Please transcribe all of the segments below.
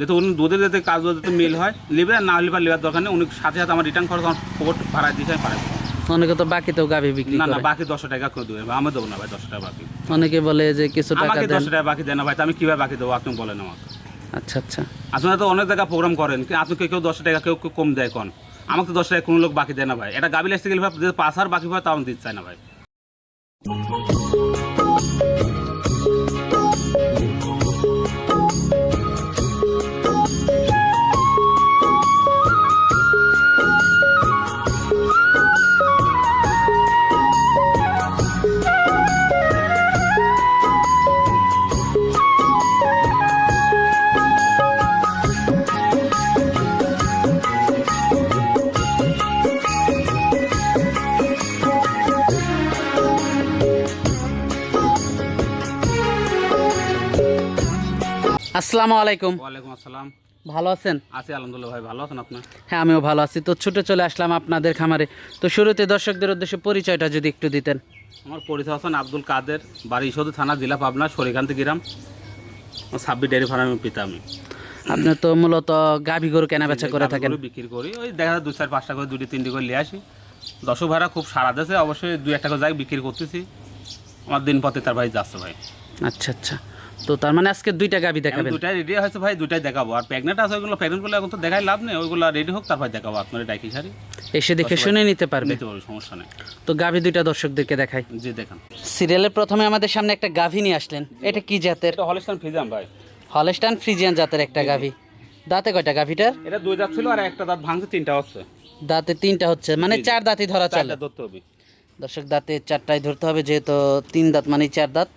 যেহেতু উনি দুধের যাতে কাজ যাতে মিল হয় লিবে আর না হলে বা লিবার দরকার নেই। উনি সাথে সাথে আমার রিটার্ন খরচ আমার পকেট ভাড়া দিয়েছে আমি পাঠাই অনেকে তো বাকিতেও গাভী বিক্রি না না বাকি দশশো টাকা করে দেবে আমি দেবো না ভাই দশ টাকা বাকি। অনেকে বলে যে কিছু টাকা আমাকে দেন। টাকা বাকি দেন না ভাই তা আমি কীভাবে বাকি দেবো আপনি বলেন আমাকে। আচ্ছা আচ্ছা। আপনারা তো অনেক জায়গায় প্রোগ্রাম করেন আপনি কেউ কেউ দশশো টাকা কেউ কেউ কম দেয় কোন। আমাকে তো দশ টাকা কোনো লোক বাকি দেয় না ভাই। এটা গাবিল আসতে গেলে ভাই পাঁচ হাজার বাকি হয় তাও আমি দিতে চাই না ভাই। আসসালামু আলাইকুম। ওয়ালাইকুম আসসালাম। ভালো আছেন? আছি আলহামদুলিল্লাহ ভাই ভালো আছেন আপনার হ্যাঁ আমিও ভালো আছি। তো ছুটে চলে আসলাম আপনাদের খামারে। তো শুরুতে দর্শকদের উদ্দেশ্যে পরিচয়টা যদি একটু দিতেন। আমার পরিচয় হাসান আব্দুল কাদের বাড়ি ইসদু থানা জেলা পাবনা সরিকান্তি গ্রাম। ছাব্বিশ ডেয়ারি ফার্মের পিতা আমি। আপনি তো মূলত গাভী গরু কেনা বেচা করে থাকেন। বিক্রি করি ওই দেখা যায় দুই চার পাঁচটা করে দুটি তিনটি করে নিয়ে আসি। দর্শক ভাড়া খুব সারা দেশে অবশ্যই দুই একটা করে যাই বিক্রি করতেছি। আমার দিন পথে তার ভাই যাচ্ছে ভাই। আচ্ছা আচ্ছা। তো তার মানে আজকে দুইটা গাভী এখন দেখাবেন দুটাই রেডি হয়েছে ভাই দুটাই দেখাবো। আর প্রেগনেন্ট আছে ওইগুলো প্রেগনেন্ট করলে এখন তো দেখাই লাভ নেই ওইগুলো রেডি হোক তারপর দেখাবো আপনার ডাইকি সারি এসে দেখে শুনে নিতে পারবে। নিতে পারব সমস্যা নেই। তো গাভী দুইটা দর্শকদেরকে দেখাই। জি দেখান। সিরিয়ালের প্রথমে আমাদের সামনে একটা গাভী নিয়ে আসলেন। এটা কি জাতের? এটা হলিস্টান ফিজাম ভাই। হলস্টান ফ্রিজিয়ান জাতের একটা গাভী। দাঁতে কয়টা গাভীটার? এটা দুই দাঁত ছিল আর একটা দাঁত ভাঙছে তিনটা হচ্ছে। দাঁতে তিনটা হচ্ছে মানে চার দাঁতই ধরা চলে। চারটা ধরতে হবে। দর্শক দাঁতে চারটাই ধরতে হবে যেহেতু তিন দাঁত মানে চার দাঁত।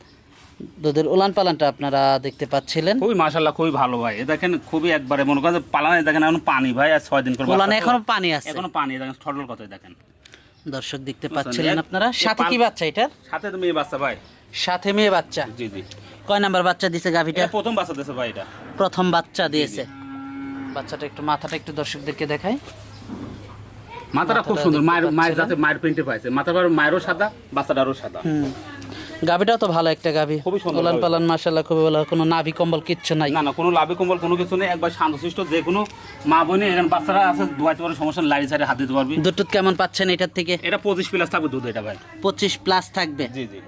দুধের উলান পালানটা আপনারা দেখতে পাচ্ছিলেন। খুবই মাশাল্লাহ খুবই ভালো ভাই। দেখেন খুবই একবারে মনে করেন পালানে দেখেন এখন পানি ভাই আর ছয় দিন করে উলানে এখনও পানি আছে। এখনও পানি দেখেন ঠটল কথাই দেখেন। দর্শক দেখতে পাচ্ছিলেন আপনারা। সাথে কি বাচ্চা এটার? সাথে তো মেয়ে বাচ্চা ভাই। সাথে মেয়ে বাচ্চা। জি জি। কয় নাম্বার বাচ্চা দিছে গাভীটা? প্রথম বাচ্চা দিয়েছে ভাই এটা। প্রথম বাচ্চা দিয়েছে। বাচ্চাটা একটু মাথাটা একটু দর্শকদেরকে দেখাই। মাথাটা খুব সুন্দর মায়ের মায়ের? যাতে মায়ের প্রিন্টে পাইছে। পর মায়েরও সাদা বাচ্চাটারও সাদা। হুম। গাভীটাও তো ভালো একটা গাভী। খুবই সুন্দর গাভী। পালান মাশাল্লাহ খুবই ভালো। কোনো নাভি কম্বল কিচ্ছু নাই। না না কোনো লাভে কম্বল কোনো কিছু নেই। একবার শান্তশিষ্ট যে কোনো মা বোনে এখানে বাচ্চারা আছে দুয়াইতে পারে সমস্যা লাড়ি সাইডে হাত দিতে পারবি। দুধ কেমন পাচ্ছেন এটার থেকে? এটা পঁচিশ প্লাস থাকবে দুধ এটা ভাই। পঁচিশ প্লাস থাকবে? জি জি।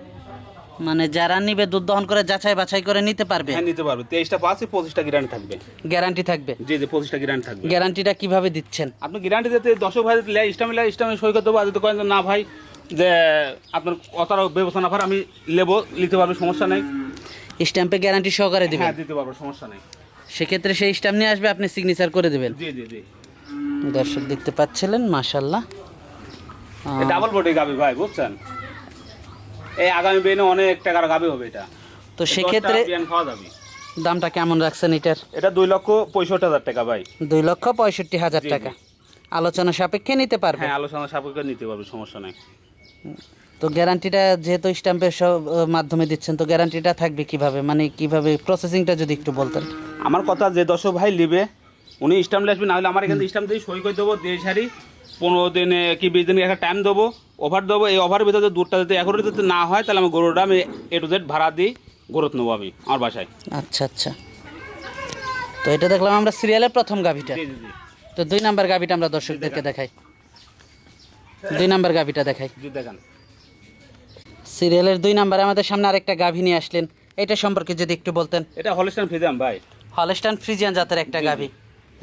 মানে যারা নিবে দুধ দহন করে যাচাই বাছাই করে নিতে পারবে? হ্যাঁ নিতে পারবে। তেইশটা পাঁচে পঁচিশটা গ্যারান্টি থাকবে। গ্যারান্টি থাকবে? জি জি পঁচিশটা গ্যারান্টি থাকবে। গ্যারান্টিটা কীভাবে দিচ্ছেন? আপনি গ্যারান্টি দিতে দর্শক ভাই লে ইস্টামে লে ইস্টামে সই করতে পারবে কয়েন না ভাই যে আপনার অতার ব্যবস্থা না পারে আমি লেবো নিতে পারব সমস্যা নেই। স্ট্যাম্পে গ্যারান্টি সহকারে দিবেন? হ্যাঁ দিতে পারব সমস্যা নেই। সেক্ষেত্রে সেই স্ট্যাম্প নিয়ে আসবে আপনি সিগনেচার করে দেবেন? জি জি জি। দর্শক দেখতে পাচ্ছিলেন মাশাল্লাহ ডাবল বডি গাবি ভাই বুঝছেন? এই আগামী বেনে অনেক টাকার গাবি হবে এটা। তো সেক্ষেত্রে দামটা কেমন রাখছেন এটার? এটা দুই লক্ষ পঁয়ষট্টি হাজার টাকা ভাই। দুই লক্ষ পঁয়ষট্টি হাজার টাকা। আলোচনা সাপেক্ষে নিতে পারবে? হ্যাঁ আলোচনা সাপেক্ষে নিতে পারবে সমস্যা নেই। তো গ্যারান্টিটা যেহেতু স্ট্যাম্পের সব মাধ্যমে দিচ্ছেন তো গ্যারান্টিটা থাকবে কীভাবে? মানে কীভাবে প্রসেসিংটা যদি একটু বলতেন। আমার কথা যে দর্শক ভাই নেবে উনি স্ট্যাম্প আসবে না হলে আমার এখানে স্ট্যাম্প দিয়ে সই করে দেবো দিয়ে সারি পনেরো দিনে কি বিশ দিনে একটা টাইম দেবো ওভার দেবো এই ওভারের ভিতরে দুধটা যদি এখনও যদি না হয় তাহলে আমি গরুটা আমি এ টু জেড ভাড়া দিই গরুত নেব আমি আমার বাসায়। আচ্ছা আচ্ছা। তো এটা দেখলাম আমরা সিরিয়ালের প্রথম গাভিটা। তো দুই নাম্বার গাভিটা আমরা দর্শকদেরকে দেখাই। দুই নাম্বার গাভিটা দেখাই। দেখান। সিরিয়ালের দুই নাম্বারে আমাদের সামনে আরেকটা গাভী নিয়ে আসলেন। এটা সম্পর্কে যদি একটু বলতেন। এটা হলিস্টান ফিজাম ভাই। হলস্টান ফ্রিজিয়ান জাতের একটা গাভী।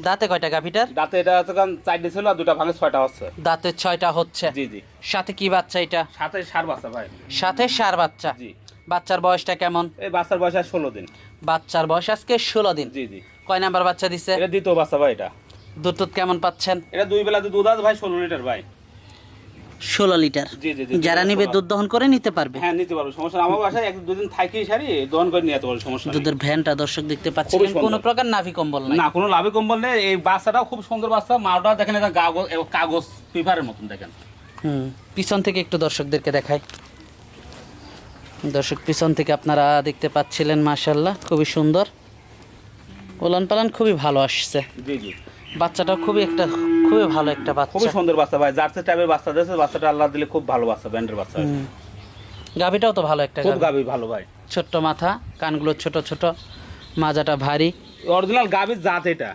দাঁতে কয়টা গাভীটার? দাঁতে এটা তখন চারটে ছিল আর দুটা ভাঙে ছয়টা হচ্ছে। দাঁতে ছয়টা হচ্ছে। জি জি। সাথে কি বাচ্চা এটা? সাথে সার বাচ্চা ভাই। সাথে সার বাচ্চা। জি। বাচ্চার বয়সটা কেমন? এই বাচ্চার বয়স আর ষোলো দিন। বাচ্চার বয়স আজকে ষোলো দিন। জি জি। কয় নাম্বার বাচ্চা দিছে? এটা দ্বিতীয় বাচ্চা ভাই এটা। দুধ কেমন পাচ্ছেন? এটা দুই বেলা দুধ আছে ভাই ষোলো লিটার ভাই। ষোলো লিটার। যারা নিবে দুধ দহন করে নিতে পারবে। হ্যাঁ নিতে পারব সমস্যা আমার বাসায় এক দুদিন থাকি সারি দহন করে নিয়ে যেতে পারব সমস্যা দুধের ভ্যানটা দর্শক দেখতে পাচ্ছেন কোনো প্রকার নাভি কম্বল নাই। না কোনো লাভে কম্বল নেই। এই বাচ্চাটাও খুব সুন্দর বাচ্চা। মাওটা দেখেন এটা কাগজ কাগজ পেপারের মতন দেখেন। হুম। পিছন থেকে একটু দর্শকদেরকে দেখাই। দর্শক পিছন থেকে আপনারা দেখতে পাচ্ছিলেন মাশাল্লাহ খুবই সুন্দর। ওলান পালান খুবই ভালো আসছে। জি জি। বাচ্চাটা খুবই একটা খুবই ভালো একটা খুবই বাচ্চা। সুন্দর বাচ্চা ভাই। জার্সি টাইপের বাচ্চা দিয়েছে বাচ্চাটা আল্লাহ দিলে খুব ভালো বাচ্চা ব্যান্ডের বাচ্চা। গাভীটাও তো ভালো একটা খুব গাভী। গাবি ভালো ভাই। ছোট্ট মাথা কানগুলো ছোট ছোট মাজাটা ভারী। অরিজিনাল গাভীর জাত এটা।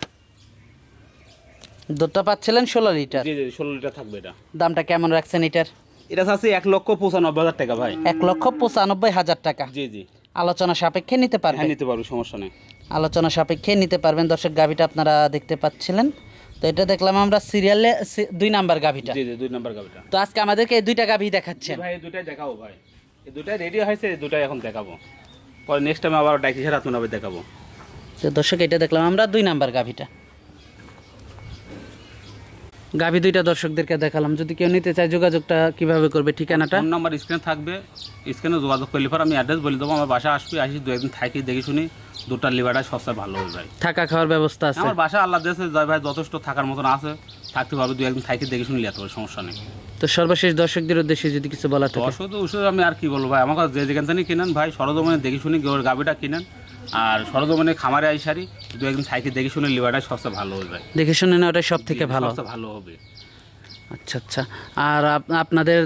দুধটা পাচ্ছিলেন ষোলো লিটার। জি জি ষোলো লিটার থাকবে এটা। দামটা কেমন রাখছেন এটার? এটা আছে এক লক্ষ পঁচানব্বই হাজার টাকা ভাই। এক লক্ষ পঁচানব্বই হাজার টাকা। জি জি। আলোচনা সাপেক্ষে নিতে হ্যাঁ পারবেন নিতে পারব সমস্যা নেই। আলোচনা সাপেক্ষে নিতে পারবেন। দর্শক গাভিটা আপনারা দেখতে পাচ্ছিলেন। তো এটা দেখলাম আমরা সিরিয়ালে দুই নাম্বার গাভিটা। জি জি দুই নাম্বার গাভিটা। তো আজকে আমাদেরকে এই দুইটা গাভি দেখাচ্ছেন। ভাই এই দুটাই দেখাবো ভাই। এই দুইটা রেডি হয়েছে এই এখন দেখাবো। পরে নেক্সট টাইম আবার ডাকি ছাড়া তুমি দেখাবো। তো দর্শক এটা দেখলাম আমরা দুই নাম্বার গাভিটা। গাভি দুইটা দর্শকদেরকে দেখালাম। যদি কেউ নিতে চায় যোগাযোগটা কীভাবে করবে ঠিকানাটা? ফোন নাম্বার স্ক্রিনে থাকবে। স্ক্রিনে যোগাযোগ করলে পর আমি অ্যাড্রেস বলে দেবো। আমার বাসা আসবি আসি দু একদিন থাকি দেখে শুনি। দুটার লিভারটা সবচেয়ে ভালো হয়ে যায়। থাকা খাওয়ার ব্যবস্থা আছে? আমার বাসা আল্লাহ দেশে জয় ভাই যথেষ্ট থাকার মতন আছে থাকতে পারবে দু একদিন থাকি দেখে শুনলে এত সমস্যা নেই। তো সর্বশেষ দর্শকদের উদ্দেশ্যে যদি কিছু বলা থাকে? ওষুধ ওষুধ আমি আর কি বলব ভাই? আমার কাছে যে যেখান থেকে কিনেন ভাই সরজমিনে দেখে শুনি গাভিটা কিনেন। আর সরজমিনে খামারে আইসারি দু একদিন থাকি দেখে শুনে লিভারটা সবচেয়ে ভালো হয়ে যায়। দেখে শুনে নেওয়াটা সব থেকে ভালো। সবচেয়ে ভালো হবে। আচ্ছা আচ্ছা। আর আপনাদের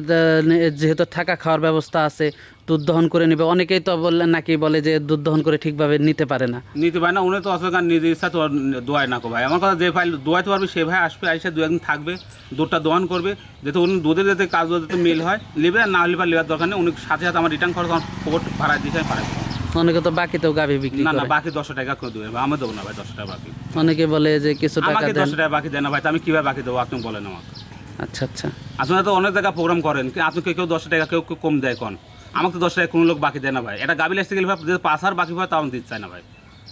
যেহেতু থাকা খাওয়ার ব্যবস্থা আছে দুধ দহন করে নেবে অনেকেই তো বললেন নাকি বলে যে দুধ দহন করে ঠিকভাবে নিতে পারে না। নিতে পারে না উনি তো কারণ নিজের ইচ্ছা তো দোয়ায় না কো ভাই। আমার কথা যে ভাই দোয়াইতে পারবে সে ভাই আসবে এসে দু একদিন থাকবে দুধটা দহন করবে। যাতে উনি দুধের যাতে কাজ যাতে মিল হয় নেবে আর না হলে নেওয়ার দরকার নেই উনি সাথে সাথে আমার রিটার্ন খরচ আমার পকেট ভাড়া দিতে আমি পাঠাবো অনেকে তো বাকিতেও গাভি বিক্রি না না বাকি দশশো টাকা করে দেবে আমি দেবো না ভাই দশশো টাকা বাকি। অনেকে বলে যে কিছু টাকা আমাকে দেন। দশশো টাকা বাকি দেয় না ভাই তো আমি কীভাবে বাকি দেবো আপনি বলেন আমাকে। আচ্ছা আচ্ছা। আপনারা তো অনেক জায়গায় প্রোগ্রাম করেন কি আপনি কেউ কেউ দশ টাকা কেউ কেউ কম দেয় কোন। আমাকে তো দশ টাকা কোনো লোক বাকি দেয় না ভাই। এটা গাবি আসতে গেলে ভাই যে পাঁচ হাজার বাকি হয় তাও আমি দিতে চাই না ভাই।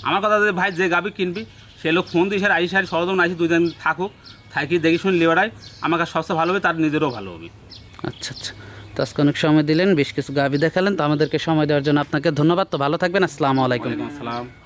আমার কথা যে ভাই যে গাবি কিনবি সে লোক ফোন দিয়ে সার আই সারি সরদম আইসি দুই দিন থাকুক থাকি দেখি শুনে লেবারাই আমাকে সবচেয়ে ভালো হবে তার নিজেরও ভালো হবে। আচ্ছা আচ্ছা। তো আজকে অনেক সময় দিলেন, বেশ কিছু গাভি দেখালেন, তো আমাদেরকে সময় দেওয়ার জন্য আপনাকে ধন্যবাদ। তো ভালো থাকবেন, আসসালামু আলাইকুম। আসসালাম।